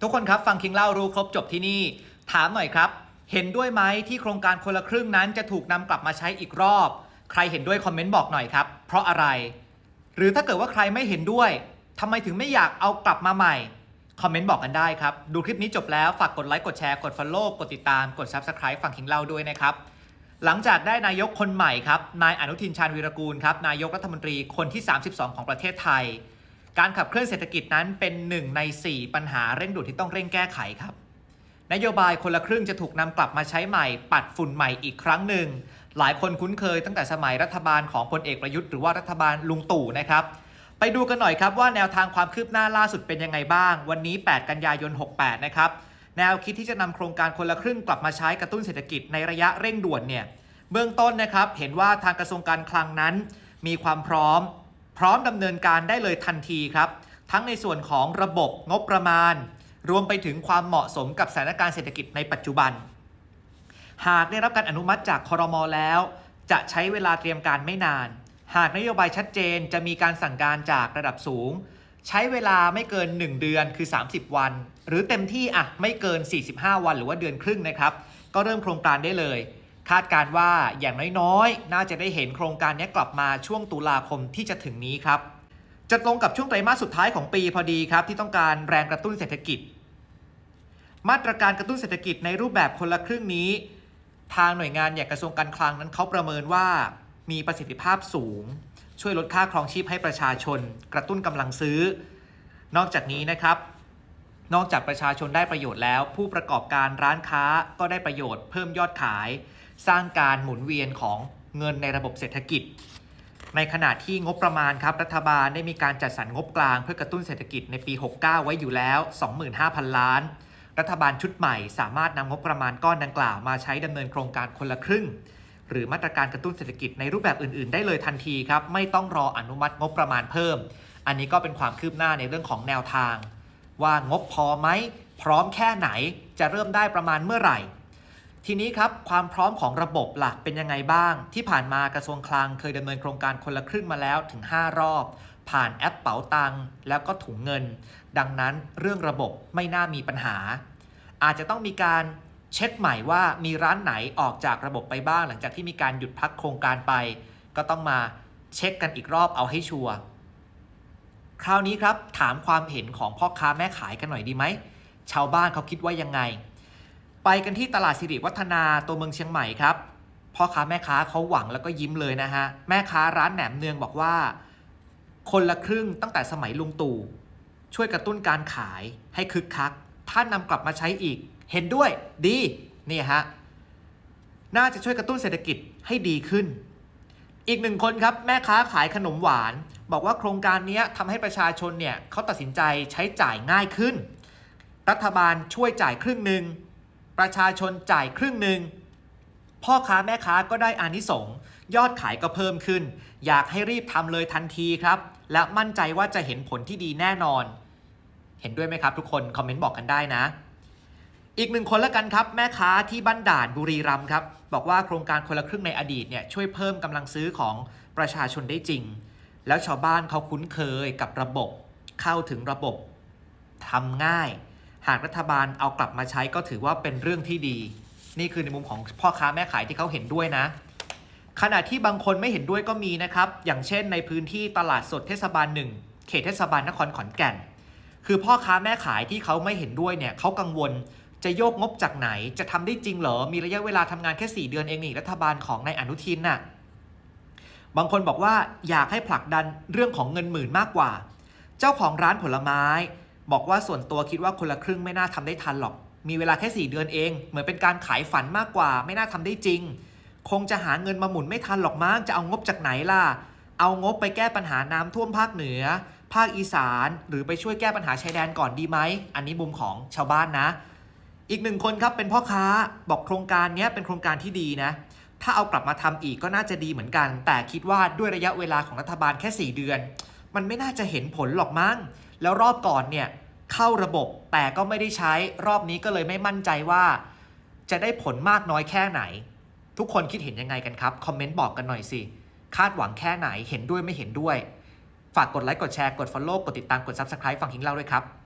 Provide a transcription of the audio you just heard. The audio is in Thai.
ทุกคนครับฟังคิงเล่ารู้ครบจบที่นี่ ถามหน่อยครับ เห็นด้วยไหมที่โครงการคนละครึ่งนั้นจะถูกนำกลับมาใช้อีกรอบ ใครเห็นด้วยคอมเมนต์บอกหน่อยครับ เพราะอะไร หรือถ้าเกิดว่าใครไม่เห็นด้วยทำไมถึงไม่อยากเอากลับมาใหม่คอมเมนต์บอกกันได้ครับ ดูคลิปนี้จบแล้วฝากกดไลค์กดแชร์กด Follow กดติดตามกด Subscribe ฟังคิงเล่าด้วยนะครับหลังจากได้นายกคนใหม่ครับนายอนุทินชาญวีรกูลครับนายกรัฐมนตรีคนที่ 32 ของประเทศไทย การขับเคลื่อนเศรษฐกิจนั้นเป็นหนึ่งใน 4 ปัญหาเร่งด่วนที่ต้องเร่งแก้ไขครับ นโยบายคนละครึ่งจะถูกนำกลับมาใช้ใหม่ ปัดฝุ่นใหม่อีกครั้งหนึ่ง หลายคนคุ้นเคยตั้งแต่สมัยรัฐบาลของพลเอกประยุทธ์หรือว่ารัฐบาลลุงตู่นะครับ ไปดูกันหน่อยครับว่าแนวทางความคืบหน้าล่าสุดเป็นยังไงบ้าง วันนี้ 8 กันยายน 68 นะครับ แนวคิดที่จะนำโครงการคนละครึ่งกลับมาใช้กระตุ้นเศรษฐกิจในระยะเร่งด่วนเนี่ย เบื้องต้นนะครับ เห็นว่าทางกระทรวงการคลังนั้น มีความพร้อม พร้อมดำเนินการได้เลยทันทีครับ ทั้งในส่วนของระบบงบประมาณ รวมไปถึงความเหมาะสมกับสถานการณ์เศรษฐกิจในปัจจุบัน หากได้รับการอนุมัติจากคอรมอแล้ว จะใช้เวลาเตรียมการไม่นาน หากนโยบายชัดเจนจะมีการสั่งการจากระดับสูง ใช้เวลาไม่เกิน 1 เดือนคือ 30 วัน หรือเต็มที่อะไม่เกิน 45 วันหรือว่าเดือนครึ่งนะครับ ก็เริ่มโครงการได้เลย คาดการว่าอย่างน้อยๆ น่าจะได้เห็นโครงการนี้กลับมาช่วงตุลาคมที่จะถึงนี้ครับจะตรงกับช่วงไตรมาสสุดท้ายของปีพอดีครับ ที่ต้องการแรงกระตุ้นเศรษฐกิจ มาตรการกระตุ้นเศรษฐกิจในรูปแบบคนละครึ่งนี้ ทางหน่วยงานอย่างกระทรวงการคลังนั้นเขาประเมินว่ามีประสิทธิภาพสูง ช่วยลดค่าครองชีพให้ประชาชน กระตุ้นกำลังซื้อ นอกจากนี้นะครับ นอกจากประชาชนได้ประโยชน์แล้ว ผู้ประกอบการร้านค้าก็ได้ประโยชน์เพิ่มยอดขาย สร้างการหมุนเวียนของเงินในระบบเศรษฐกิจ ในขณะที่งบประมาณครับรัฐบาลได้มีการจัดสรรงบกลางเพื่อกระตุ้นเศรษฐกิจในปี 69 ไว้อยู่แล้ว 25,000 ล้าน รัฐบาลชุดใหม่สามารถนำงบประมาณก้อนดังกล่าวมาใช้ดำเนินโครงการคนละครึ่ง หรือมาตรการกระตุ้นเศรษฐกิจในรูปแบบอื่น ๆ ได้เลยทันทีครับไม่ต้องรออนุมัติงบประมาณเพิ่ม อันนี้ก็เป็นความคืบหน้าในเรื่องของแนวทาง ว่างบพอไหมพร้อมแค่ไหนจะเริ่มได้ประมาณเมื่อไหร่ ทีนี้ครับความพร้อมของระบบหลักเป็นยังไงบ้าง ที่ผ่านมากระทรวงคลังเคยดำเนินโครงการคนละครึ่งมาแล้วถึง 5 รอบ ผ่านแอปเป๋าตังแล้วก็ถุงเงิน ดังนั้นเรื่องระบบไม่น่ามีปัญหา อาจจะต้องมีการเช็คใหม่ว่ามีร้านไหนออกจากระบบไปบ้าง หลังจากที่มีการหยุดพักโครงการไป ก็ต้องมาเช็คกันอีกรอบเอาให้ชัวร์คราวนี้ครับถามความเห็นของพ่อค้าแม่ขายกันหน่อยดีไหมชาวบ้านเขาคิดว่ายังไง ไปกันที่ตลาดสิริวัฒนาตัวเมืองเชียงใหม่ครับพ่อค้าแม่ค้าเขาหวังแล้วก็ยิ้มเลยนะฮะ แม่ค้าร้านแหนมเนืองบอกว่า คนละครึ่งตั้งแต่สมัยลุงตู่ช่วยกระตุ้นการขายให้คึกคัก ถ้านำกลับมาใช้อีก เห็นด้วย ดีนี่ฮะน่าจะช่วยกระตุ้นเศรษฐกิจให้ดีขึ้น อีกหนึ่งคนครับ แม่ค้าขายขนมหวาน บอกว่าโครงการนี้ทำให้ประชาชนเนี่ยเขาตัดสินใจใช้จ่ายง่ายขึ้น รัฐบาลช่วยจ่ายครึ่งหนึ่ง ประชาชนจ่ายครึ่งหนึ่งพ่อค้าแม่ค้าก็ได้อานิสงส์ยอดขายก็เพิ่มขึ้น อยากให้รีบทำเลยทันทีครับ และมั่นใจว่าจะเห็นผลที่ดีแน่นอน เห็นด้วยไหมครับทุกคน คอมเมนต์บอกกันได้นะ อีกหนึ่งคนละกันครับ แม่ค้าที่บ้านด่านบุรีรัมย์ครับ บอกว่าโครงการคนละครึ่งในอดีตเนี่ยช่วยเพิ่มกำลังซื้อของประชาชนได้จริง แล้วชาวบ้านเขาคุ้นเคยกับระบบ เข้าถึงระบบทำง่าย หากรัฐบาลเอากลับมาใช้ก็ถือว่าเป็นเรื่องที่ดี นี่คือในมุมของพ่อค้าแม่ขายที่เขาเห็นด้วยนะ ขณะที่บางคนไม่เห็นด้วยก็มีนะครับ อย่างเช่นในพื้นที่ตลาดสดเทศบาลหนึ่งเขตเทศบาลนครขอนแก่น คือพ่อค้าแม่ขายที่เขาไม่เห็นด้วยเนี่ยเขากังวลจะโยกงบจากไหนจะทำได้จริงเหรอ มีระยะเวลาทำงานแค่ 4 เดือนเองนี่รัฐบาลของนายอนุทินน่ะ บางคนบอกว่าอยากให้ผลักดันเรื่องของเงินหมื่นมากกว่า เจ้าของร้านผลไม้ บอกว่าส่วนตัวคิดว่าคนละครึ่งไม่น่าทำได้ทันหรอก มีเวลาแค่ 4 เดือนเอง เหมือนเป็นการขายฝันมากกว่า ไม่น่าทำได้จริง คงจะหาเงินมาหมุนไม่ทันหรอกมั้งจะเอางบจากไหนล่ะ เอางบไปแก้ปัญหาน้ำท่วมภาคเหนือ ภาคอีสาน หรือไปช่วยแก้ปัญหาชายแดนก่อนดีไหม อันนี้มุมของชาวบ้านนะ อีกหนึ่งคนครับเป็นพ่อค้าบอกโครงการนี้เป็นโครงการที่ดีนะ ถ้าเอากลับมาทำอีกก็น่าจะดีเหมือนกัน แต่คิดว่าด้วยระยะเวลาของรัฐบาลแค่ 4 เดือน มันไม่น่าจะเห็นผลหรอกมั้งแล้วรอบก่อนเนี่ย เข้าระบบ แต่ก็ไม่ได้ใช้รอบนี้ก็เลยไม่มั่นใจว่า จะได้ผลมากน้อยแค่ไหน ทุกคนคิดเห็นยังไงกันครับ คอมเมนต์บอกกันหน่อยสิ คาดหวังแค่ไหนเห็นด้วยไม่เห็นด้วย ฝากกดไลค์กดแชร์กด Follow กดติดตามกด Subscribe ฟังหิงเล่าด้วยครับ